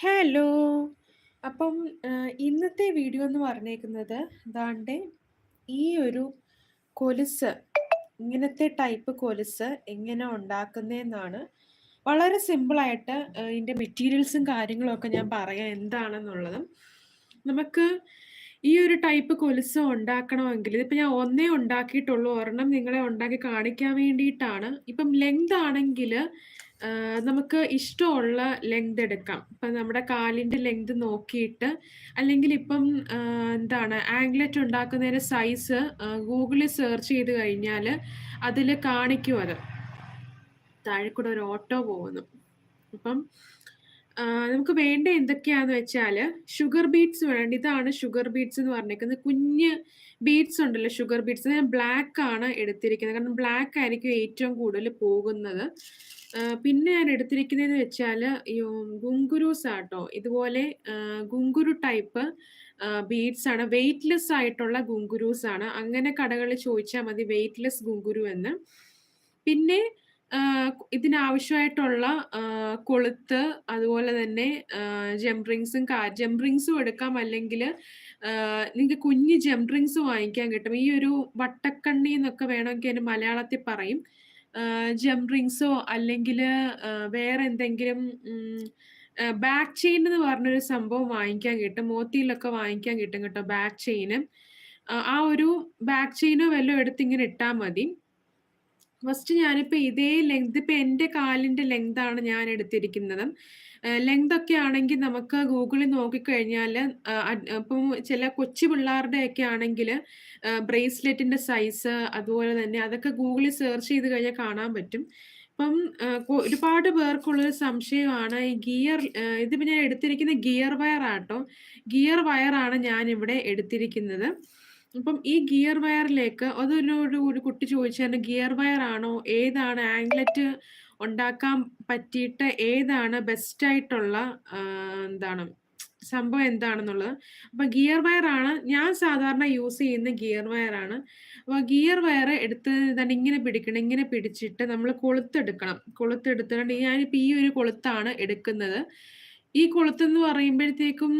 Hello. അപ്പം ഇന്നത്തെ video എന്ന് പറഞ്ഞേക്കുന്നത് ദാണ്ടെ ഈ ഒരു കൊലുസ് ഇങ്ങനത്തെ ടൈപ്പ് കൊലുസ് എങ്ങനെ ഉണ്ടാക്കുന്നതെന്നാണ് വളരെ സിമ്പിളായിട്ട് ഇതിന്റെ മെറ്റീരിയൽസും കാര്യങ്ങളൊക്കെ ഞാൻ പറയാം എന്താണെന്നുള്ളതും. നമുക്ക് ഈ ഒരു ടൈപ്പ് കൊലുസ് ഉണ്ടാക്കണമെങ്കിൽ ഇതിപ്പോൾ ഞാൻ ഒന്നേ ഉണ്ടാക്കിയിട്ടുള്ളൂ. ഒരെണ്ണം നിങ്ങളെ ഉണ്ടാക്കി കാണിക്കാൻ വേണ്ടിയിട്ടാണ്. ഇപ്പം ലെങ്ത് ആണെങ്കിൽ ആഹ്, നമുക്ക് ഇഷ്ടമുള്ള ലെങ്ത് എടുക്കാം. ഇപ്പം നമ്മുടെ കാലിന്റെ ലെങ്ത് നോക്കിയിട്ട് അല്ലെങ്കിൽ ഇപ്പം എന്താണ് ആംഗ്ലറ്റ് ഉണ്ടാക്കുന്നതിന് സൈസ് ഗൂഗിളിൽ സെർച്ച് ചെയ്ത് കഴിഞ്ഞാൽ അതിൽ കാണിക്കും അത്. താഴെ കൂടെ ഒരു ഓട്ടോ പോകുന്നു. അപ്പം നമുക്ക് വേണ്ട എന്തൊക്കെയാന്ന് വെച്ചാൽ ഷുഗർ ബീറ്റ്സ് വേണ്ട. ഇതാണ് ഷുഗർ ബീറ്റ്സ് എന്ന് പറഞ്ഞേക്കുന്നത്. കുഞ്ഞ് ബീറ്റ്സ് ഉണ്ടല്ലോ ഷുഗർ ബീറ്റ്സ്. ഞാൻ ബ്ലാക്ക് ആണ് എടുത്തിരിക്കുന്നത്. കാരണം ബ്ലാക്ക് ആയിരിക്കും ഏറ്റവും കൂടുതൽ പോകുന്നത്. പിന്നെ ഞാൻ എടുത്തിരിക്കുന്നതെന്ന് വെച്ചാൽ ഈ ഗുങ്കുരൂസ് ആട്ടോ. ഇതുപോലെ ഗുങ്കുരു ടൈപ്പ് ബീഡ്സ് ആണ്. വെയിറ്റ്‌ലെസ് ആയിട്ടുള്ള ഗുങ്കുരൂസ് ആണ്. അങ്ങനെ കടകളിൽ ചോദിച്ചാൽ മതി വെയിറ്റ്‌ലെസ് ഗുങ്കുരു എന്ന്. പിന്നെ ഇതിനാവശ്യമായിട്ടുള്ള കൊളുത്ത് അതുപോലെ തന്നെ ആഹ്, റിങ്സും കാ ജെം റിങ്സും എടുക്കാം. അല്ലെങ്കിൽ നിങ്ങൾക്ക് കുഞ്ഞ് ജെം റിങ്സ് വാങ്ങിക്കാൻ കിട്ടും. ഈ ഒരു വട്ടക്കണ്ണി എന്നൊക്കെ വേണമെങ്കിൽ അതിന് മലയാളത്തിൽ പറയും. ജംപ് റിങ്സോ അല്ലെങ്കിൽ വേറെ എന്തെങ്കിലും ബാക്ക് ചെയിൻ എന്ന് പറഞ്ഞൊരു സംഭവം വാങ്ങിക്കാൻ കിട്ടും. മോത്തിയിലൊക്കെ വാങ്ങിക്കാൻ കിട്ടും കേട്ടോ ബാക്ക് ചെയിന്. ആ ഒരു ബാക്ക് ചെയിനോ വല്ലതും എടുത്ത് ഇങ്ങനെ ഇട്ടാൽ മതി. ഫസ്റ്റ് ഞാനിപ്പോ ഇതേ ലെങ്ത് ഇപ്പൊ എന്റെ കാലിന്റെ ലെങ്ത് ആണ് ഞാൻ എടുത്തിരിക്കുന്നത്. ലെങ്ത് ഒക്കെ ആണെങ്കിൽ നമുക്ക് ഗൂഗിളിൽ നോക്കിക്കഴിഞ്ഞാൽ ഇപ്പം ചില കൊച്ചു പിള്ളേരുടെ ഒക്കെ ആണെങ്കിൽ ബ്രേസ്ലെറ്റിന്റെ സൈസ് അതുപോലെ തന്നെ അതൊക്കെ ഗൂഗിളിൽ സെർച്ച് ചെയ്ത് കഴിഞ്ഞാൽ കാണാൻ പറ്റും. ഇപ്പം ഒരുപാട് പേർക്കുള്ളൊരു സംശയമാണ് ഈ ഗിയർ ഇതിപ്പോൾ ഇതിപ്പോ ഞാൻ എടുത്തിരിക്കുന്ന ഗിയർ വയർ ആട്ടോ. ഗിയർ വയറാണ് ഞാൻ ഞാനിവിടെ എടുത്തിരിക്കുന്നത്. അപ്പം ഈ ഗിയർ വയറിലേക്ക് അതൊരു ഒരു കുട്ടി ചോദിച്ചാൽ ഗിയർ വയർ ആണോ? ഏതാണ് ആംഗ്ലറ്റ് ഉണ്ടാക്കാൻ പറ്റിയിട്ട് ഏതാണ് ബെസ്റ്റ് ആയിട്ടുള്ള എന്താണ് സംഭവം എന്താണെന്നുള്ളത്. അപ്പൊ ഗിയർ വയർ ആണ് ഞാൻ സാധാരണ യൂസ് ചെയ്യുന്ന ഗിയർ വയർ ആണ്. അപ്പൊ ഗിയർ വയർ എടുത്ത് തന്നെ ഇങ്ങനെ പിടിക്കണം. ഇങ്ങനെ പിടിച്ചിട്ട് നമ്മൾ കൊളുത്തെടുക്കണം. കൊളുത്തെടുത്തിട്ട് ഞാനിപ്പോ ഈ ഒരു കൊളുത്താണ് എടുക്കുന്നത്. ഈ കൊളുത്തെന്ന് പറയുമ്പഴത്തേക്കും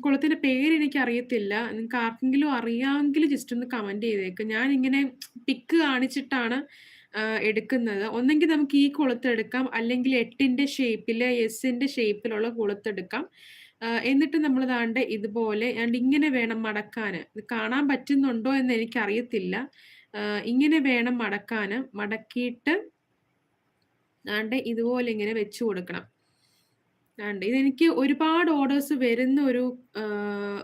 കൊളുത്തിന്റെ പേര് എനിക്കറിയത്തില്ല. നിങ്ങൾക്ക് ആർക്കെങ്കിലും അറിയാമെങ്കിൽ ജസ്റ്റ് ഒന്ന് കമന്റ് ചെയ്തേക്കും ഞാൻ ഇങ്ങനെ പിക്ക് കാണിച്ചിട്ടാണ് എടുക്കുന്നത്. ഒന്നെങ്കിൽ നമുക്ക് ഈ കൊളുത്തെടുക്കാം. അല്ലെങ്കിൽ എട്ടിന്റെ ഷേപ്പിൽ എസിന്റെ ഷേപ്പിലുള്ള കൊളുത്തെടുക്കാം. എന്നിട്ട് നമ്മൾ ദാണ്ടെ ഇതുപോലെ ദാണ്ടെ ഇങ്ങനെ വേണം മടക്കാന്. ഇത് കാണാൻ പറ്റുന്നുണ്ടോ എന്ന് എനിക്കറിയത്തില്ല. ആഹ്, ഇങ്ങനെ വേണം മടക്കാന്. മടക്കിയിട്ട് ദാണ്ടെ ഇതുപോലെ ഇങ്ങനെ വെച്ച് കൊടുക്കണം. ദാണ്ടെ ഇതെനിക്ക് ഒരുപാട് ഓർഡേഴ്സ് വരുന്ന ഒരു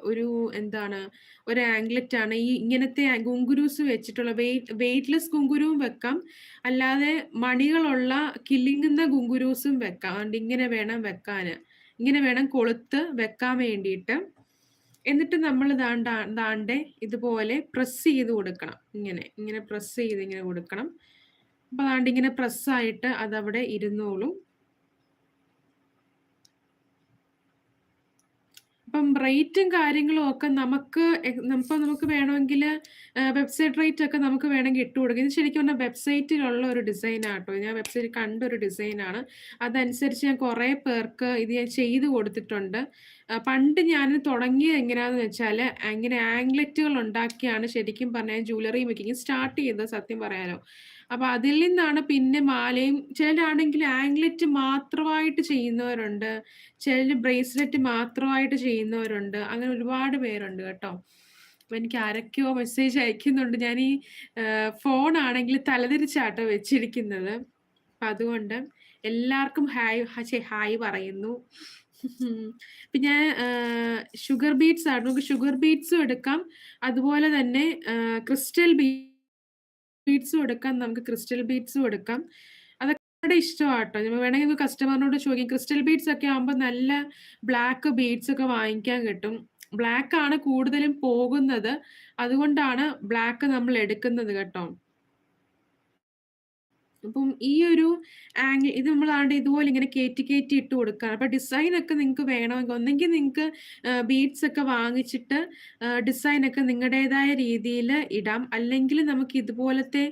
ഒരു എന്താണ് ഒരു ആംഗ്ലറ്റ് ആണ്. ഈ ഇങ്ങനത്തെ ഗുങ്കുരൂസ് വെച്ചിട്ടുള്ള വെയിറ്റ് വെയിറ്റ്‌ലെസ് ഗുങ്കുരുവും വെക്കാം. അല്ലാതെ മണികളുള്ള കില്ലിങ്ങുന്ന ഗുങ്കുരൂസും വെക്കാം. അതുകൊണ്ട് ഇങ്ങനെ വേണം വെക്കാന്. ഇങ്ങനെ വേണം കൊളുത്ത് വെക്കാൻ വേണ്ടിയിട്ട്. എന്നിട്ട് നമ്മൾ ദാണ്ട ദാണ്ടെ ഇതുപോലെ പ്രസ് ചെയ്ത് കൊടുക്കണം. ഇങ്ങനെ. ഇങ്ങനെ പ്രസ് ചെയ്ത് ഇങ്ങനെ കൊടുക്കണം. അപ്പൊ ദാണ്ടെ ഇങ്ങനെ പ്രസ് ആയിട്ട് അതവിടെ ഇരുന്നോളും. അപ്പം റേറ്റും കാര്യങ്ങളും ഒക്കെ നമുക്ക് നമുക്ക് നമുക്ക് വേണമെങ്കിൽ വെബ്സൈറ്റ് റേറ്റ് ഒക്കെ നമുക്ക് വേണമെങ്കിൽ ഇട്ട് കൊടുക്കും ഇത് ശരിക്കും പറഞ്ഞാൽ വെബ്സൈറ്റിലുള്ള ഒരു ഡിസൈൻ ആട്ടോ. ഞാൻ വെബ്സൈറ്റ് കണ്ട ഒരു ഡിസൈനാണ്. അതനുസരിച്ച് ഞാൻ കുറേ പേർക്ക് ഇത് ഞാൻ ചെയ്ത് കൊടുത്തിട്ടുണ്ട്. പണ്ട് ഞാൻ തുടങ്ങിയത് എങ്ങനെയാണെന്ന് വെച്ചാൽ അങ്ങനെ ആംഗ്ലറ്റുകൾ ഉണ്ടാക്കിയാണ് ശരിക്കും പറഞ്ഞാൽ ജ്വല്ലറി മേക്കിങ് സ്റ്റാർട്ട് ചെയ്തത് സത്യം പറയാലോ. അപ്പൊ അതിൽ നിന്നാണ് പിന്നെ മാലയും ചിലരാണെങ്കിൽ ആംഗ്ലറ്റ് മാത്രമായിട്ട് ചെയ്യുന്നവരുണ്ട്. ചിലർ ബ്രേസ്ലെറ്റ് മാത്രമായിട്ട് ചെയ്യുന്നവരുണ്ട്. അങ്ങനെ ഒരുപാട് പേരുണ്ട് കേട്ടോ. അപ്പൊ എനിക്ക് ആരൊക്കെയോ മെസ്സേജ് അയക്കുന്നുണ്ട്. ഈ ഫോൺ ആണെങ്കിൽ തലതിരിച്ചാട്ടോ വെച്ചിരിക്കുന്നത്. അപ്പൊ അതുകൊണ്ട് എല്ലാവർക്കും ഹായ് ഹായ് പറയുന്നു. പിന്നെ ഷുഗർ ബീറ്റ്സ് ആണ്. നമുക്ക് ഷുഗർ ബീറ്റ്സും എടുക്കാം. അതുപോലെ തന്നെ ക്രിസ്റ്റൽ ബീ ബീഡ്സും എടുക്കാം. നമുക്ക് ക്രിസ്റ്റൽ ബീഡ്സ് എടുക്കാം. അതൊക്കെ ഇഷ്ടമാട്ടോ നമ്മൾ വേണമെങ്കിൽ നമുക്ക് കസ്റ്റമറിനോട് ചോദിക്കാം. ക്രിസ്റ്റൽ ബീഡ്സ് ഒക്കെ ആകുമ്പോൾ നല്ല ബ്ലാക്ക് ബീഡ്സ് ഒക്കെ വാങ്ങിക്കാൻ കിട്ടും. ബ്ലാക്ക് ആണ് കൂടുതലും പോകുന്നത്. അതുകൊണ്ടാണ് ബ്ലാക്ക് നമ്മൾ എടുക്കുന്നത് കേട്ടോ. അപ്പം ഈ ഒരു ആംഗിൾ ഇത് നമ്മളാണ്ട് ഇതുപോലെ ഇങ്ങനെ കയറ്റി കയറ്റി ഇട്ട് കൊടുക്കുകയാണ് അപ്പം ഡിസൈനൊക്കെ നിങ്ങൾക്ക് വേണമെങ്കിൽ ഒന്നെങ്കിൽ നിങ്ങൾക്ക് ബീഡ്സ് ഒക്കെ വാങ്ങിച്ചിട്ട് ഡിസൈനൊക്കെ നിങ്ങളുടേതായ രീതിയിൽ ഇടാം. അല്ലെങ്കിൽ നമുക്ക് ഇതുപോലത്തെ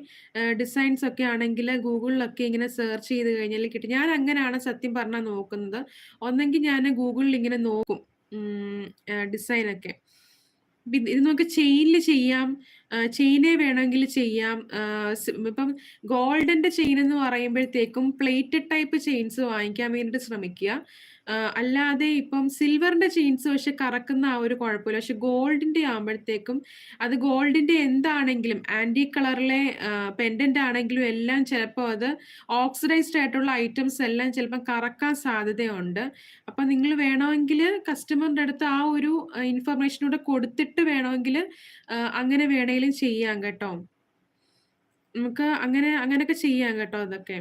ഡിസൈൻസ് ഒക്കെ ആണെങ്കിൽ ഗൂഗിളിലൊക്കെ ഇങ്ങനെ സെർച്ച് ചെയ്ത് കഴിഞ്ഞാൽ കിട്ടും. ഞാൻ അങ്ങനെയാണ് സത്യം പറഞ്ഞാൽ നോക്കുന്നത്. ഒന്നെങ്കിൽ ഞാൻ ഗൂഗിളിൽ ഇങ്ങനെ നോക്കും ഡിസൈനൊക്കെ ഇത് നമുക്ക് ചെയിനിൽ ചെയ്യാം. ചെയിനെ വേണമെങ്കിൽ ചെയ്യാം. ഇപ്പം ഗോൾഡന്റെ ചെയിൻ എന്ന് പറയുമ്പോഴത്തേക്കും പ്ലേറ്റഡ് ടൈപ്പ് ചെയിൻസ് വാങ്ങിക്കാൻ വേണ്ടിയിട്ട് ശ്രമിക്കുക. അല്ലാതെ ഇപ്പം സിൽവറിന്റെ ചെയിൻസ് പക്ഷെ കറക്കുന്ന ആ ഒരു കുഴപ്പമില്ല. പക്ഷെ ഗോൾഡിന്റെ ആകുമ്പോഴത്തേക്കും അത് ഗോൾഡിന്റെ എന്താണെങ്കിലും ആന്റി കളറിലെ പെൻഡന്റ് ആണെങ്കിലും എല്ലാം ചിലപ്പോൾ അത് ഓക്സിഡൈസ്ഡ് ആയിട്ടുള്ള ഐറ്റംസ് എല്ലാം ചിലപ്പം കറക്കാൻ സാധ്യതയുണ്ട്. അപ്പൊ നിങ്ങൾ വേണമെങ്കിൽ കസ്റ്റമറിന്റെ അടുത്ത് ആ ഒരു ഇൻഫർമേഷൻ കൂടെ കൊടുത്തിട്ട് വേണമെങ്കിൽ അങ്ങനെ വേണമെങ്കിലും ചെയ്യാം കേട്ടോ. നമുക്ക് അങ്ങനെ അങ്ങനെയൊക്കെ ചെയ്യാം കേട്ടോ അതൊക്കെ.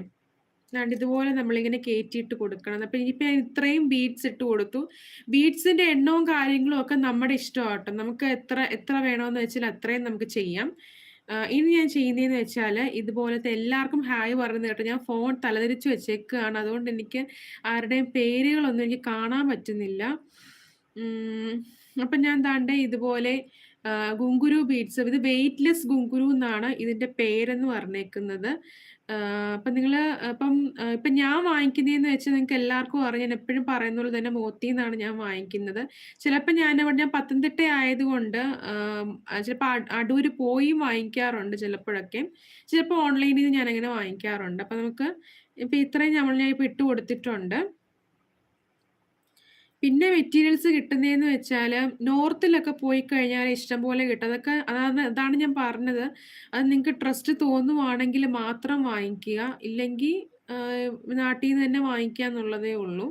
അല്ലാണ്ട് ഇതുപോലെ നമ്മളിങ്ങനെ കയറ്റിയിട്ട് കൊടുക്കണം. അപ്പം ഇനിയിപ്പോൾ ഞാൻ ഇത്രയും ബീഡ്സ് ഇട്ട് കൊടുത്തു. ബീഡ്സിന്റെ എണ്ണവും കാര്യങ്ങളും ഒക്കെ നമ്മുടെ ഇഷ്ടമാട്ടോ. നമുക്ക് എത്ര എത്ര വേണമെന്ന് വെച്ചാൽ അത്രയും നമുക്ക് ചെയ്യാം. ഇനി ഞാൻ ചെയ്യുന്നതെന്ന് വെച്ചാൽ ഇതുപോലത്തെ എല്ലാവർക്കും ഹായ് പറയുന്നത് കേട്ടോ. ഞാൻ ഫോൺ തലതിരിച്ച് വെച്ചേക്കുകയാണ് അതുകൊണ്ട് എനിക്ക് ആരുടെയും പേരുകളൊന്നും എനിക്ക് കാണാൻ പറ്റുന്നില്ല. അപ്പം ഞാൻ താണ്ടേ ഇതുപോലെ ഗുങ്കുരു ബീഡ്സ് ഇത് വെയ്റ്റ്ലെസ് ഗുങ്കുരു എന്നാണ് ഇതിന്റെ പേരെന്ന് പറഞ്ഞേക്കുന്നത്. അപ്പൊ നിങ്ങൾ അപ്പം ഇപ്പൊ ഞാൻ വാങ്ങിക്കുന്നതെന്ന് വെച്ചാൽ നിങ്ങൾക്ക് എല്ലാവർക്കും അറിയാം. ഞാൻ എപ്പോഴും പറയുന്നുള്ളൂ തന്നെ മോത്തി എന്നാണ് ഞാൻ വാങ്ങിക്കുന്നത്. ചിലപ്പോൾ ഞാൻ അവിടെ ഞാൻ പത്തനംതിട്ട ആയതുകൊണ്ട് ചിലപ്പോൾ അടൂര് പോയി വാങ്ങിക്കാറുണ്ട് ചിലപ്പോഴൊക്കെ. ചിലപ്പോൾ ഓൺലൈനിൽ നിന്ന് ഞാൻ അങ്ങനെ വാങ്ങിക്കാറുണ്ട്. അപ്പൊ നമുക്ക് ഇപ്പൊ ഇത്രയും നമ്മൾ ഞാൻ ഇപ്പൊ ഇട്ട് കൊടുത്തിട്ടുണ്ട്. പിന്നെ മെറ്റീരിയൽസ് കിട്ടുന്നതെന്ന് വെച്ചാൽ നോർത്തിലൊക്കെ പോയി കഴിഞ്ഞാൽ ഇഷ്ടംപോലെ കിട്ടും. അതൊക്കെ അതാണ് അതാണ് ഞാൻ പറഞ്ഞത്. അത് നിങ്ങൾക്ക് ട്രസ്റ്റ് തോന്നുവാണെങ്കിൽ മാത്രം വാങ്ങിക്കുക. ഇല്ലെങ്കിൽ നാട്ടിൽ നിന്ന് തന്നെ വാങ്ങിക്കുക എന്നുള്ളതേ ഉള്ളൂ.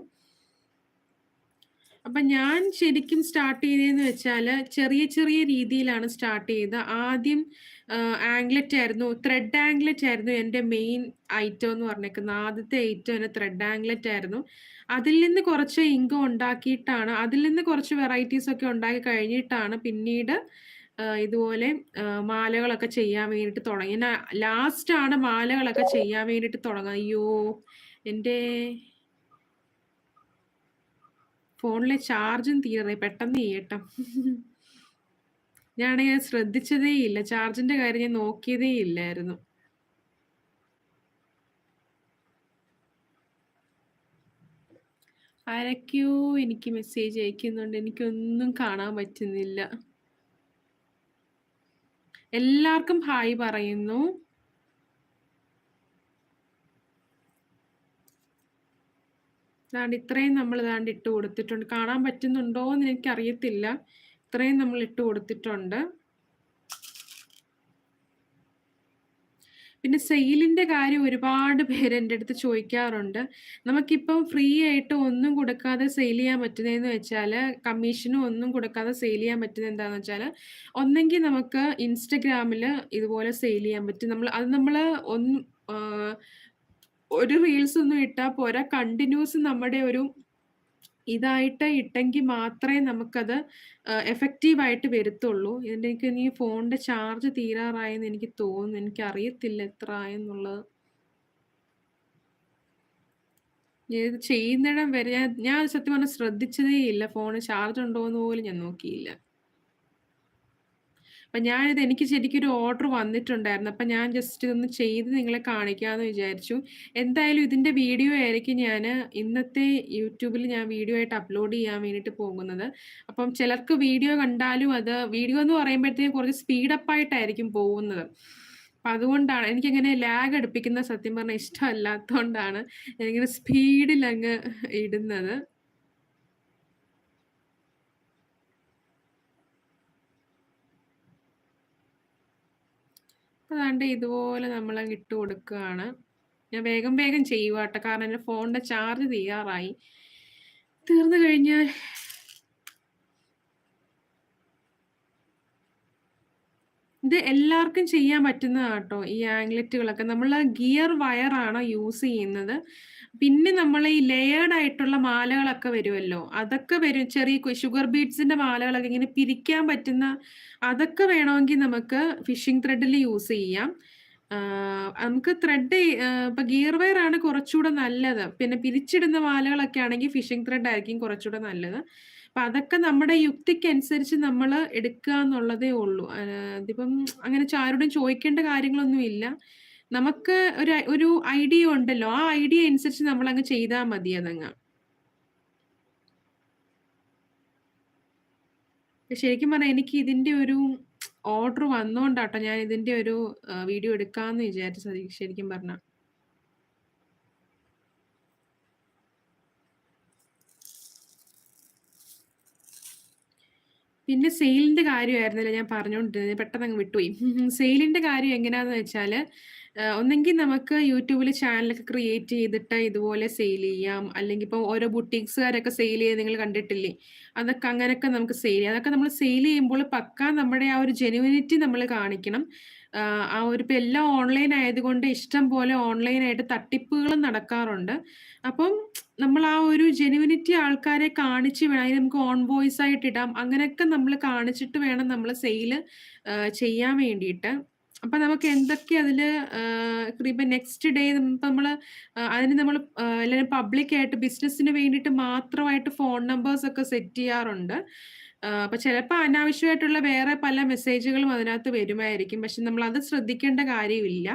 അപ്പൊ ഞാൻ ശരിക്കും സ്റ്റാർട്ട് ചെയ്തതെന്ന് വെച്ചാൽ ചെറിയ ചെറിയ രീതിയിലാണ് സ്റ്റാർട്ട് ചെയ്തത്. ആദ്യം ആംഗ്ലറ്റ് ആയിരുന്നു ത്രെഡ് ആംഗ്ലറ്റ് ആയിരുന്നു എന്റെ മെയിൻ ഐറ്റം എന്ന് പറഞ്ഞേക്കുന്നത്. ആദ്യത്തെ ഐറ്റം എന്റെ ത്രെഡ് ആംഗ്ലറ്റ് ആയിരുന്നു. അതിൽ നിന്ന് കുറച്ച് ഇങ്കം ഉണ്ടാക്കിയിട്ടാണ് അതിൽ നിന്ന് കുറച്ച് വെറൈറ്റീസ് ഒക്കെ ഉണ്ടാക്കി കഴിഞ്ഞിട്ടാണ് പിന്നീട് ഇതുപോലെ മാലകളൊക്കെ ചെയ്യാൻ വേണ്ടിയിട്ട് തുടങ്ങി ആണ് മാലകളൊക്കെ ചെയ്യാൻ വേണ്ടിയിട്ട് തുടങ്ങുക അയ്യോ എന്റെ ഫോണിലെ ചാർജും തീരെ പെട്ടെന്ന് ചെയ്യട്ടോ. ഞാണെങ്കിൽ ശ്രദ്ധിച്ചതേ ഇല്ല. ചാർജിന്റെ കാര്യം ഞാൻ നോക്കിയതേ ഇല്ലായിരുന്നു. ആരൊക്കെയോ എനിക്ക് മെസ്സേജ് അയക്കുന്നുണ്ട്. എനിക്കൊന്നും കാണാൻ പറ്റുന്നില്ല. എല്ലാവർക്കും ഹായ് പറയുന്നു. ദാണ്ട് ഇത്രയും നമ്മൾ ദാണ്ട് ഇട്ട് കൊടുത്തിട്ടുണ്ട്. കാണാൻ പറ്റുന്നുണ്ടോ എന്ന് എനിക്കറിയത്തില്ല. ഇത്രയും നമ്മൾ ഇട്ട് കൊടുത്തിട്ടുണ്ട്. പിന്നെ സെയിലിന്റെ കാര്യം ഒരുപാട് പേര് എന്റെ അടുത്ത് ചോദിക്കാറുണ്ട്. നമുക്കിപ്പം ഫ്രീ ആയിട്ട് ഒന്നും കൊടുക്കാതെ സെയിൽ ചെയ്യാൻ പറ്റുന്നതെന്ന് വെച്ചാൽ കമ്മീഷനും ഒന്നും കൊടുക്കാതെ സെയിൽ ചെയ്യാൻ പറ്റുന്നത് എന്താണെന്ന് വെച്ചാൽ ഒന്നെങ്കിൽ നമുക്ക് ഇൻസ്റ്റഗ്രാമിൽ ഇതുപോലെ സെയിൽ ചെയ്യാൻ പറ്റും. നമ്മൾ അത് നമ്മൾ ഒന്ന് ഒരു റീൽസ് ഒന്നും ഇട്ടാൽ പോരാ. കണ്ടിന്യൂസ് നമ്മുടെ ഒരു ഇതായിട്ട് ഇട്ടെങ്കിൽ മാത്രമേ നമുക്കത് എഫക്റ്റീവ് ആയിട്ട് വരുത്തുള്ളൂ. ഇതിന്റെ എനിക്ക് ഇനി ഫോണിന്റെ ചാർജ് തീരാറായെന്ന് എനിക്ക് തോന്നുന്നു. എനിക്ക് അറിയത്തില്ല എത്ര ആയെന്നുള്ളത്. ചെയ്യുന്നിടം വരെ ഞാൻ ഞാൻ സത്യം പറഞ്ഞാൽ ശ്രദ്ധിച്ചതേ ഇല്ല ഫോണ് ചാർജ് ഉണ്ടോ എന്ന് പോലും ഞാൻ നോക്കിയില്ല. അപ്പം ഞാനിത് എനിക്ക് ശരിക്കും ഒരു ഓർഡർ വന്നിട്ടുണ്ടായിരുന്നു. അപ്പം ഞാൻ ജസ്റ്റ് ഇതൊന്ന് ചെയ്ത് നിങ്ങളെ കാണിക്കാമെന്ന് വിചാരിച്ചു. എന്തായാലും ഇതിന്റെ വീഡിയോ ആയിരിക്കും ഞാൻ ഇന്നത്തെ യൂട്യൂബിൽ ഞാൻ വീഡിയോ ആയിട്ട് അപ്ലോഡ് ചെയ്യാൻ വേണ്ടിയിട്ട് പോകുന്നത്. അപ്പം ചിലർക്ക് വീഡിയോ കണ്ടാലും അത് വീഡിയോ എന്ന് പറയുമ്പോഴത്തേക്കും കുറച്ച് സ്പീഡപ്പ് ആയിട്ടായിരിക്കും പോകുന്നത്. അപ്പം അതുകൊണ്ടാണ് എനിക്കങ്ങനെ ലാഗ് അടുപ്പിക്കുന്ന സത്യം പറഞ്ഞാൽ ഇഷ്ടമല്ലാത്തതുകൊണ്ടാണ് ഞാനിങ്ങനെ സ്പീഡിൽ അങ്ങ് ഇടുന്നത്. അതാണ്ട് ഇതുപോലെ നമ്മൾ ഇട്ട് കൊടുക്കുകയാണ്. ഞാൻ വേഗം വേഗം ചെയ്യുക കേട്ടോ കാരണം എന്റെ ഫോണിന്റെ ചാർജ് തീരാറായി. തീർന്നു കഴിഞ്ഞാൽ ഇത് എല്ലാവർക്കും ചെയ്യാൻ പറ്റുന്നതാണ് കേട്ടോ ഈ ആംഗ്ലറ്റുകളൊക്കെ. നമ്മൾ ഗിയർ വയറാണ് യൂസ് ചെയ്യുന്നത്. പിന്നെ നമ്മൾ ഈ ലെയേർഡ് ആയിട്ടുള്ള മാലകളൊക്കെ വരുമല്ലോ. അതൊക്കെ വരും. ചെറിയ ഷുഗർ ബീഡ്സിന്റെ മാലകളൊക്കെ ഇങ്ങനെ പിരിക്കാൻ പറ്റുന്ന അതൊക്കെ വേണമെങ്കിൽ നമുക്ക് ഫിഷിംഗ് ത്രെഡിൽ യൂസ് ചെയ്യാം. നമുക്ക് ത്രെഡ് ഇപ്പൊ ഗിയർ വയർ ആണ് കുറച്ചുകൂടെ നല്ലത്. പിന്നെ പിരിച്ചിടുന്ന മാലകളൊക്കെ ആണെങ്കിൽ ഫിഷിംഗ് ത്രെഡ് ആയിരിക്കും കുറച്ചുകൂടെ നല്ലത്. അപ്പൊ അതൊക്കെ നമ്മുടെ യുക്തിക്കനുസരിച്ച് നമ്മൾ എടുക്കുക എന്നുള്ളതേ ഉള്ളൂ അതിപ്പം അങ്ങനെ ആരോടും ചോദിക്കേണ്ട കാര്യങ്ങളൊന്നുമില്ല നമുക്ക് ഒരു ഒരു ഐഡിയ ഉണ്ടല്ലോ. ആ ഐഡിയ അനുസരിച്ച് നമ്മൾ അങ്ങ് ചെയ്താൽ മതി അതങ്ങ്. ശരിക്കും പറഞ്ഞാൽ എനിക്ക് ഇതിന്റെ ഒരു ഓർഡർ വന്നോണ്ടാട്ടോ ഞാൻ ഇതിന്റെ ഒരു വീഡിയോ എടുക്കാന്ന് വിചാരിച്ചു ശരിക്കും പറഞ്ഞ. പിന്നെ സെയിലിന്റെ കാര്യമായിരുന്നല്ലോ ഞാൻ പറഞ്ഞുകൊണ്ടിരുന്നത് പെട്ടെന്ന് അങ്ങ് വിട്ടുപോയി. സെയിലിന്റെ കാര്യം എങ്ങനെയാന്ന് വെച്ചാൽ ഒന്നെങ്കിൽ നമുക്ക് യൂട്യൂബിൽ ചാനലൊക്കെ ക്രിയേറ്റ് ചെയ്തിട്ട് ഇതുപോലെ സെയിൽ ചെയ്യാം. അല്ലെങ്കിൽ ഇപ്പോൾ ഓരോ ബുട്ടീക്സുകാരൊക്കെ സെയിൽ ചെയ്ത് നിങ്ങൾ കണ്ടിട്ടില്ലേ? അതൊക്കെ അങ്ങനെയൊക്കെ നമുക്ക് സെയിൽ ചെയ്യാം. അതൊക്കെ നമ്മൾ സെയിൽ ചെയ്യുമ്പോൾ പക്ക നമ്മുടെ ആ ഒരു ജെനുവിനിറ്റി നമ്മൾ കാണിക്കണം. ആ ഒരു ഇപ്പം എല്ലാം ഓൺലൈൻ ആയതുകൊണ്ട് ഇഷ്ടം പോലെ ഓൺലൈനായിട്ട് തട്ടിപ്പുകളും നടക്കാറുണ്ട്. അപ്പം നമ്മൾ ആ ഒരു ജെനുവിനിറ്റി ആൾക്കാരെ കാണിച്ച് വേണം. അതിന് നമുക്ക് ഓൺ വോയിസ് ആയിട്ട് ഇടാം. അങ്ങനെയൊക്കെ നമ്മൾ കാണിച്ചിട്ട് വേണം നമ്മൾ സെയിൽ ചെയ്യാൻ വേണ്ടിയിട്ട്. അപ്പൊ നമുക്ക് എന്തൊക്കെ അതിൽ ഇപ്പൊ നെക്സ്റ്റ് ഡേ നമ്മൾ അതിന് നമ്മൾ എല്ലാവരും പബ്ലിക് ആയിട്ട് ബിസിനസ്സിന് വേണ്ടിയിട്ട് മാത്രമായിട്ട് ഫോൺ നമ്പേഴ്സ് ഒക്കെ സെറ്റ് ചെയ്യാറുണ്ട്. അപ്പൊ ചിലപ്പോൾ അനാവശ്യമായിട്ടുള്ള വേറെ പല മെസ്സേജുകളും അതിനകത്ത് വരുമായിരിക്കും. പക്ഷെ നമ്മൾ അത് ശ്രദ്ധിക്കേണ്ട കാര്യമില്ല.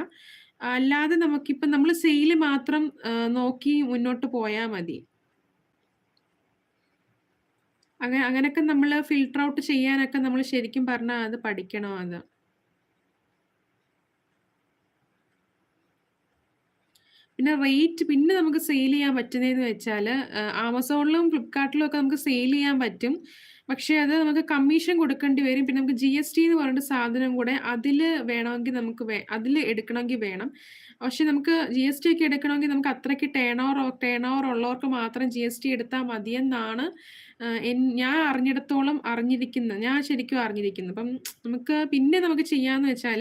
അല്ലാതെ നമുക്കിപ്പം നമ്മൾ സെയിൽ മാത്രം നോക്കി മുന്നോട്ട് പോയാൽ മതി. അങ്ങനെ അങ്ങനെയൊക്കെ നമ്മൾ ഫിൽട്ടർ ഔട്ട് ചെയ്യാനൊക്കെ നമ്മൾ ശരിക്കും പറഞ്ഞാൽ അത് പഠിക്കണം അത്? പിന്നെ റേറ്റ് പിന്നെ നമുക്ക് സെയിൽ ചെയ്യാൻ പറ്റുന്നതെന്ന് വെച്ചാൽ ആമസോണിലും ഫ്ലിപ്കാർട്ടിലും ഒക്കെ നമുക്ക് സെയിൽ ചെയ്യാൻ പറ്റും. പക്ഷേ അത് നമുക്ക് കമ്മീഷൻ കൊടുക്കേണ്ടി വരും. പിന്നെ നമുക്ക് ജി എസ് ടി എന്ന് പറഞ്ഞ സാധനം കൂടെ അതിൽ വേണമെങ്കിൽ നമുക്ക് വേ അതിൽ എടുക്കണമെങ്കിൽ വേണം. പക്ഷെ നമുക്ക് ജി എസ് ടി ഒക്കെ എടുക്കണമെങ്കിൽ നമുക്ക് അത്രയ്ക്ക് ടേൺ ഓവർ ടേൺ ഓവർ ഉള്ളവർക്ക് മാത്രം ജി എസ് ടി എടുത്താൽ മതിയെന്നാണ് ഞാൻ അറിഞ്ഞിടത്തോളം അറിഞ്ഞിരിക്കുന്നത് ഞാൻ ശരിക്കും അറിഞ്ഞിരിക്കുന്നത്. അപ്പം നമുക്ക് പിന്നെ നമുക്ക് ചെയ്യാന്ന് വെച്ചാൽ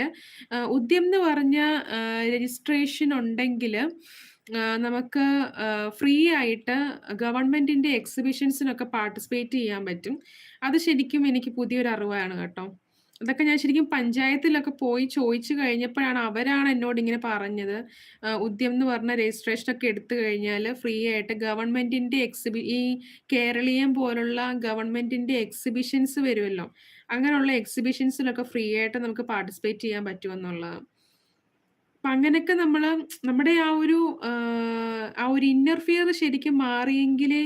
ഉദ്യം എന്ന് പറഞ്ഞ രജിസ്ട്രേഷൻ ഉണ്ടെങ്കിൽ നമുക്ക് ഫ്രീ ആയിട്ട് ഗവൺമെന്റിന്റെ എക്സിബിഷൻസിനൊക്കെ പാർട്ടിസിപ്പേറ്റ് ചെയ്യാൻ പറ്റും. അത് ശരിക്കും എനിക്ക് പുതിയൊരു അറിവാണ് കേട്ടോ. അതൊക്കെ ഞാൻ ശരിക്കും പഞ്ചായത്തിലൊക്കെ പോയി ചോദിച്ചു കഴിഞ്ഞപ്പോഴാണ് അവരാണ് എന്നോട് ഇങ്ങനെ പറഞ്ഞത്. ഉദ്യം എന്ന് പറഞ്ഞ രജിസ്ട്രേഷൻ ഒക്കെ എടുത്തു കഴിഞ്ഞാൽ ഫ്രീ ആയിട്ട് ഗവൺമെന്റിന്റെ എക്സിബി ഈ കേരളീയം പോലുള്ള ഗവൺമെന്റിന്റെ എക്സിബിഷൻസ് വരുമല്ലോ. അങ്ങനെയുള്ള എക്സിബിഷൻസിലൊക്കെ ഫ്രീ ആയിട്ട് നമുക്ക് പാർട്ടിസിപ്പേറ്റ് ചെയ്യാൻ പറ്റുമെന്നുള്ളത് അപ്പൊ അങ്ങനെയൊക്കെ നമ്മൾ നമ്മുടെ ആ ഒരു ആ ഒരു ഇന്നർഫിയർ ശരിക്കും മാറിയെങ്കിലേ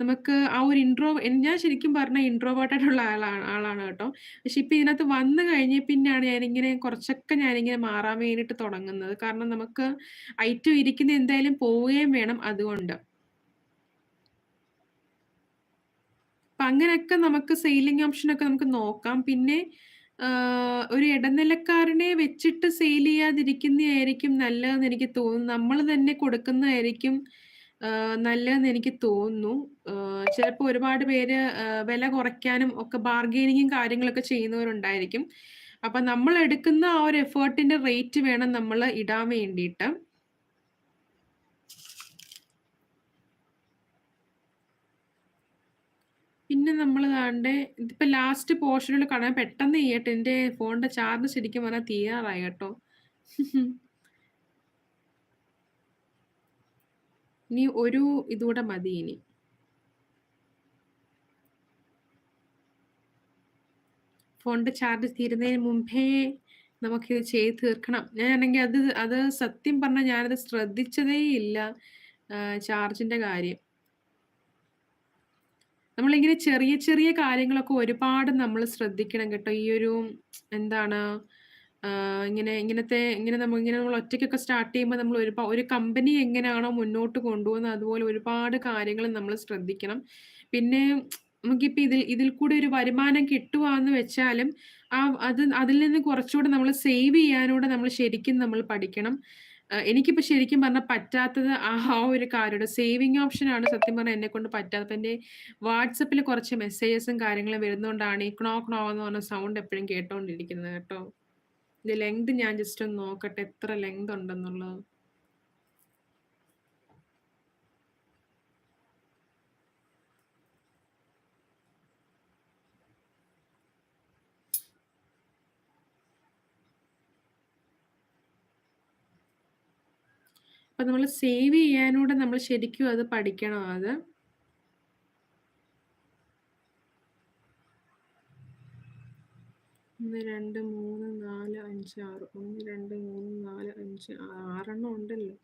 നമുക്ക് ആ ഒരു ഇൻട്രോ ഞാൻ ശരിക്കും പറഞ്ഞ ഇൻട്രോവേർട്ട് ആയിട്ടുള്ള ആളാണ് ആളാണ് കേട്ടോ. പക്ഷെ ഇപ്പൊ ഇതിനകത്ത് വന്നു കഴിഞ്ഞ പിന്നെയാണ് ഞാനിങ്ങനെ കുറച്ചൊക്കെ ഞാനിങ്ങനെ മാറാൻ വേണ്ടിയിട്ട് തുടങ്ങുന്നത്. കാരണം നമുക്ക് ഐറ്റം ഇരിക്കുന്ന എന്തായാലും പോവുകയും വേണം അതുകൊണ്ട്. അപ്പൊ അങ്ങനെയൊക്കെ നമുക്ക് സെയിലിംഗ് ഓപ്ഷനൊക്കെ നമുക്ക് നോക്കാം. പിന്നെ ഒരു ഇടനിലക്കാരനെ വെച്ചിട്ട് സെയിൽ ചെയ്യാതിരിക്കുന്നതായിരിക്കും നല്ലതെന്ന് എനിക്ക് തോന്നുന്നു. നമ്മൾ തന്നെ കൊടുക്കുന്നതായിരിക്കും നല്ലതെന്ന് എനിക്ക് തോന്നുന്നു. ചിലപ്പോൾ ഒരുപാട് പേര് വില കുറയ്ക്കാനും ഒക്കെ ബാർഗെയിനിങ്ങും കാര്യങ്ങളൊക്കെ ചെയ്യുന്നവരുണ്ടായിരിക്കും. അപ്പൊ നമ്മൾ എടുക്കുന്ന ആ ഒരു എഫേർട്ടിന്റെ റേറ്റ് വേണം നമ്മൾ ഇടാൻ വേണ്ടിയിട്ട്. പിന്നെ നമ്മൾ ദാണ്ടെ ഇതിപ്പോ ലാസ്റ്റ് പോർഷനിൽ കാണാൻ പെട്ടെന്ന് ചെയ്യട്ടെ. എന്റെ ഫോണിന്റെ ചാർജ് ശരിക്കും പറഞ്ഞാൽ തീരാറായി കേട്ടോ. ഇനി ഒരു ഇതൂടെ മതി ഇനി. ഫോണിന്റെ ചാർജ് തീരുന്നതിന് മുമ്പേ നമുക്കിത് ചെയ്ത് തീർക്കണം. ഞാനാണെങ്കിൽ അത് അത് സത്യം പറഞ്ഞാൽ ഞാനത് ശ്രദ്ധിച്ചതേ ഇല്ല ചാർജിന്റെ കാര്യം. നമ്മളിങ്ങനെ ചെറിയ ചെറിയ കാര്യങ്ങളൊക്കെ ഒരുപാട് നമ്മൾ ശ്രദ്ധിക്കണം കേട്ടോ. ഈ ഒരു എന്താണ് ഇങ്ങനെ ഇങ്ങനത്തെ ഇങ്ങനെ നമ്മൾ ഇങ്ങനെ നമ്മൾ ഒറ്റയ്ക്കൊക്കെ സ്റ്റാർട്ട് ചെയ്യുമ്പോൾ നമ്മൾ ഒരു ഒരു കമ്പനി എങ്ങനെയാണോ മുന്നോട്ട് കൊണ്ടുപോകുന്നത് അതുപോലെ ഒരുപാട് കാര്യങ്ങൾ നമ്മൾ ശ്രദ്ധിക്കണം. പിന്നെ നമുക്കിപ്പോൾ ഇതിൽ ഇതിൽ കൂടെ ഒരു വരുമാനം കിട്ടുവാന്ന് വെച്ചാലും ആ അത് അതിൽ നിന്ന് കുറച്ചുകൂടെ നമ്മൾ സേവ് ചെയ്യാനൂടെ നമ്മൾ ശരിക്കും നമ്മൾ പഠിക്കണം. എനിക്കിപ്പോ ശരിക്കും പറഞ്ഞാൽ പറ്റാത്തത് ആ ഒരു കാര്യമാണ്. സേവിങ് ഓപ്ഷനാണ് സത്യം പറഞ്ഞാൽ എന്നെക്കൊണ്ട് പറ്റാത്തത്. അപ്പൊ എന്റെ വാട്സപ്പിൽ കുറച്ച് മെസ്സേജസും കാര്യങ്ങളും വരുന്നോണ്ടാണ് ഈ ക്നോ ക്നോ എന്ന് പറഞ്ഞ സൗണ്ട് എപ്പോഴും കേട്ടോണ്ടിരിക്കുന്നത് കേട്ടോ. ഇത് ലെങ്ത് ഞാൻ ജസ്റ്റ് ഒന്ന് നോക്കട്ടെ എത്ര ലെങ്ത് ഉണ്ടെന്നുള്ളത്. അപ്പം നമ്മൾ സേവ് ചെയ്യാനൂടെ നമ്മൾ ശരിക്കും അത് പഠിക്കണം അത്. ഒന്ന് രണ്ട് മൂന്ന് നാല് അഞ്ച് ആറ്. ഒന്ന് രണ്ട് മൂന്ന് നാല് അഞ്ച് ആറെണ്ണം ഉണ്ടല്ലോ.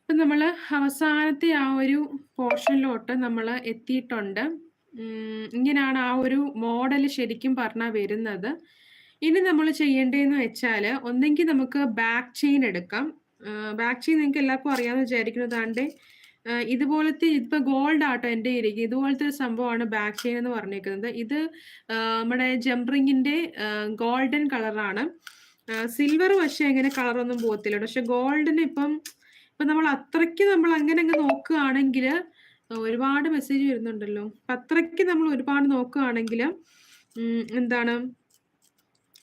ഇപ്പം നമ്മൾ അവസാനത്തെ ആ ഒരു പോർഷനിലോട്ട് നമ്മൾ എത്തിയിട്ടുണ്ട്. ഇങ്ങനെയാണ് ആ ഒരു മോഡൽ ശരിക്കും പറഞ്ഞാൽ വരുന്നത്. ഇനി നമ്മൾ ചെയ്യേണ്ടതെന്ന് വെച്ചാൽ ഒന്നെങ്കിൽ നമുക്ക് ബാക്ക് ചെയിൻ എടുക്കാം. ബാക്ക് ചെയിൻ നിങ്ങൾക്ക് എല്ലാവർക്കും അറിയാമെന്ന് വിചാരിക്കുന്നതാണ്ട് ഇതുപോലത്തെ ഇപ്പൊ ഗോൾഡ് ആട്ടോ എന്റെ ഇരിക്കും ഇതുപോലത്തെ ഒരു സംഭവമാണ് ബാക്ക് ചെയിൻ എന്ന് പറഞ്ഞേക്കുന്നത്. ഇത് നമ്മുടെ ജംറിങ്ങിന്റെ ഗോൾഡൻ കളറാണ് സിൽവർ പക്ഷെ എങ്ങനെ കളറൊന്നും പോകത്തില്ല. പക്ഷെ ഗോൾഡിന് ഇപ്പം ഇപ്പൊ നമ്മൾ അത്രയ്ക്ക് നമ്മൾ അങ്ങനെ അങ്ങ് നോക്കുകയാണെങ്കിൽ ഒരുപാട് മെസ്സേജ് വരുന്നുണ്ടല്ലോ. അത്രയ്ക്ക് നമ്മൾ ഒരുപാട് നോക്കുകയാണെങ്കിൽ എന്താണ്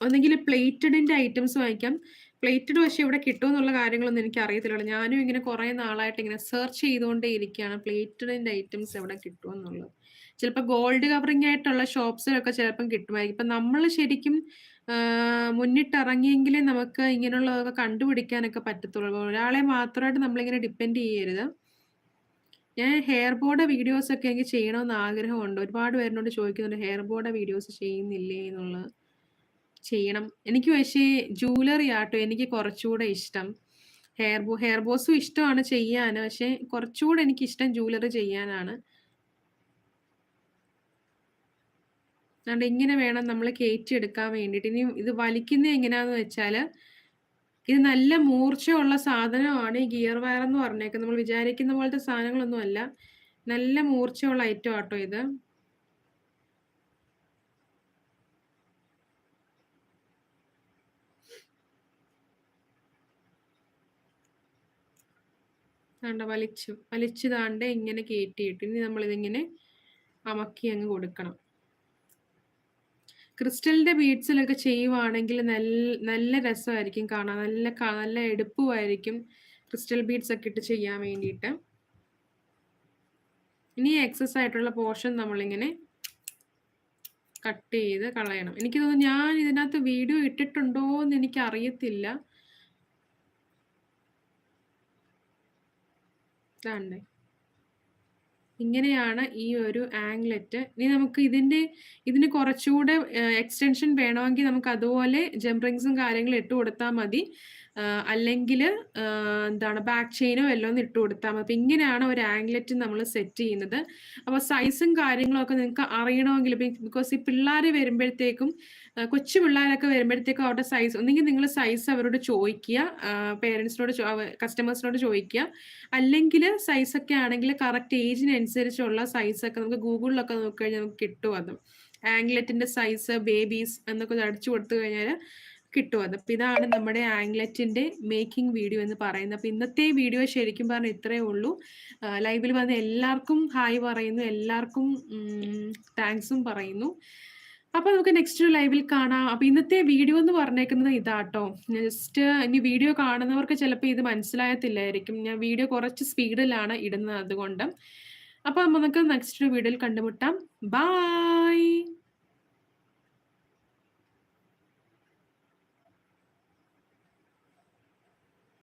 ഒന്നെങ്കിൽ പ്ലേറ്റഡിന്റെ ഐറ്റംസ് വാങ്ങിക്കാം പ്ലേറ്റഡ് പക്ഷെ ഇവിടെ കിട്ടുമെന്നുള്ള കാര്യങ്ങളൊന്നും എനിക്ക് അറിയത്തില്ല ഞാനും ഇങ്ങനെ കുറേ നാളായിട്ട് ഇങ്ങനെ സെർച്ച് ചെയ്തുകൊണ്ടേ ഇരിക്കുകയാണ് പ്ലേറ്റഡിന്റെ ഐറ്റംസ് എവിടെ കിട്ടുമെന്നുള്ളത് ചിലപ്പോൾ ഗോൾഡ് കവറിംഗ് ആയിട്ടുള്ള ഷോപ്സിലൊക്കെ ചിലപ്പം കിട്ടുമായിരിക്കും. ഇപ്പം നമ്മൾ ശരിക്കും മുന്നിട്ടിറങ്ങിയെങ്കിലേ നമുക്ക് ഇങ്ങനെയുള്ളതൊക്കെ കണ്ടുപിടിക്കാനൊക്കെ പറ്റത്തുള്ളൂ. ഒരാളെ മാത്രമായിട്ട് നമ്മളിങ്ങനെ ഡിപ്പെൻഡ് ചെയ്യരുത്. ഞാൻ ഹെയർ ബോർഡ് വീഡിയോസ് ഒക്കെ എനിക്ക് ചെയ്യണമെന്ന് ആഗ്രഹമുണ്ട്. ഒരുപാട് പേരിനോട് ചോദിക്കുന്നുണ്ട് ഹെയർ ബോർഡ് വീഡിയോസ് ചെയ്യുന്നില്ലേ? എന്നുള്ളത്. ചെയ്യണം. എനിക്ക് പക്ഷേ ജൂവലറി ആട്ടോ എനിക്ക് കുറച്ചുകൂടെ ഇഷ്ടം. ഹെയർ ബോ ഹെയർ ബോസും ഇഷ്ടമാണ് ചെയ്യാൻ. പക്ഷെ കുറച്ചുകൂടെ എനിക്ക് ഇഷ്ടം ജൂവലറി ചെയ്യാനാണ്. അതുകൊണ്ട് ഇങ്ങനെ വേണം നമ്മൾ കയറ്റി എടുക്കാൻ വേണ്ടിയിട്ട്. ഇനി ഇത് വലിക്കുന്നത് എങ്ങനെയാണെന്ന് വെച്ചാൽ ഇത് നല്ല മൂർച്ചയുള്ള സാധനമാണ് ഈ ഗിയർ വയർ എന്ന് പറഞ്ഞേക്കുന്നത്. നമ്മൾ വിചാരിക്കുന്ന പോലത്തെ സാധനങ്ങളൊന്നും അല്ല. നല്ല മൂർച്ചയുള്ള ഐറ്റം ആട്ടോ ഇത്. താണ്ട വലിച്ചു വലിച്ചു താണ്ട് ഇങ്ങനെ കയറ്റിയിട്ട്. ഇനി നമ്മളിതിങ്ങനെ അമക്കി അങ്ങ് കൊടുക്കണം. ക്രിസ്റ്റലിന്റെ ബീഡ്സിലൊക്കെ ചെയ്യുവാണെങ്കിൽ നല്ല നല്ല രസമായിരിക്കും കാണാൻ. നല്ല നല്ല എടുപ്പുമായിരിക്കും ക്രിസ്റ്റൽ ബീഡ്സ് ഒക്കെ ഇട്ട് ചെയ്യാൻ വേണ്ടിയിട്ട്. ഇനി എക്സസ് ആയിട്ടുള്ള പോർഷൻ നമ്മളിങ്ങനെ കട്ട് ചെയ്ത് കളയണം. എനിക്ക് തോന്നുന്നു ഞാൻ ഇതിനകത്ത് വീഡിയോ ഇട്ടിട്ടുണ്ടോ എന്ന് എനിക്ക് അറിയത്തില്ല ഇങ്ങനെയാണ് ഈ ഒരു ആംഗ്ലറ്റ്. ഇനി നമുക്ക് ഇതിന്റെ ഇതിന് കുറച്ചുകൂടെ എക്സ്റ്റൻഷൻ വേണമെങ്കിൽ നമുക്ക് അതുപോലെ ജംപ് കാര്യങ്ങളും ഇട്ട് കൊടുത്താൽ മതി. അല്ലെങ്കിൽ എന്താണ് ബാക്ക് ചെയിനോ എല്ലാം ഇട്ട് കൊടുത്താൽ മതി. അപ്പം ഇങ്ങനെയാണ് ഒരു ആംഗ്ലറ്റ് നമ്മൾ സെറ്റ് ചെയ്യുന്നത്. അപ്പോൾ സൈസും കാര്യങ്ങളും ഒക്കെ നിങ്ങൾക്ക് അറിയണമെങ്കിൽ ബിക്കോസ് ഈ പിള്ളേർ വരുമ്പോഴത്തേക്കും കൊച്ചു പിള്ളേരൊക്കെ വരുമ്പോഴത്തേക്കും അവരുടെ സൈസ് ഒന്നെങ്കിൽ നിങ്ങൾ സൈസ് അവരോട് ചോദിക്കുക പേരൻസിനോട് കസ്റ്റമേഴ്സിനോട് ചോദിക്കുക. അല്ലെങ്കിൽ സൈസൊക്കെ ആണെങ്കിൽ കറക്റ്റ് ഏജിനനുസരിച്ചുള്ള സൈസൊക്കെ നമുക്ക് ഗൂഗിളിലൊക്കെ നോക്കി കഴിഞ്ഞാൽ നമുക്ക് കിട്ടും അത്. ആംഗ്ലറ്റിന്റെ സൈസ് ബേബീസ് എന്നൊക്കെ അടിച്ചു കൊടുത്തു കഴിഞ്ഞാൽ കിട്ടും അത്. അപ്പം ഇതാണ് നമ്മുടെ ആംഗ്ലറ്റിന്റെ മേക്കിംഗ് വീഡിയോ എന്ന് പറയുന്നത്. അപ്പം ഇന്നത്തെ വീഡിയോ ശരിക്കും പറഞ്ഞാൽ ഇത്രയേ ഉള്ളൂ. ലൈവിൽ വന്ന് എല്ലാവർക്കും ഹായ് പറയുന്നു. എല്ലാവർക്കും താങ്ക്സും പറയുന്നു. അപ്പൊ നമുക്ക് നെക്സ്റ്റ് ലൈവിൽ കാണാം. അപ്പൊ ഇന്നത്തെ വീഡിയോ എന്ന് പറഞ്ഞേക്കുന്നത് ഇതാട്ടോ. ജസ്റ്റ് ഇനി വീഡിയോ കാണുന്നവർക്ക് ചിലപ്പോൾ ഇത് മനസ്സിലായത്തില്ലായിരിക്കും. ഞാൻ വീഡിയോ കുറച്ച് സ്പീഡിലാണ് ഇടുന്നത് അതുകൊണ്ട്. അപ്പൊ നമുക്ക് നെക്സ്റ്റ് വീഡിയോയിൽ കണ്ടുമുട്ടാം. ബായ്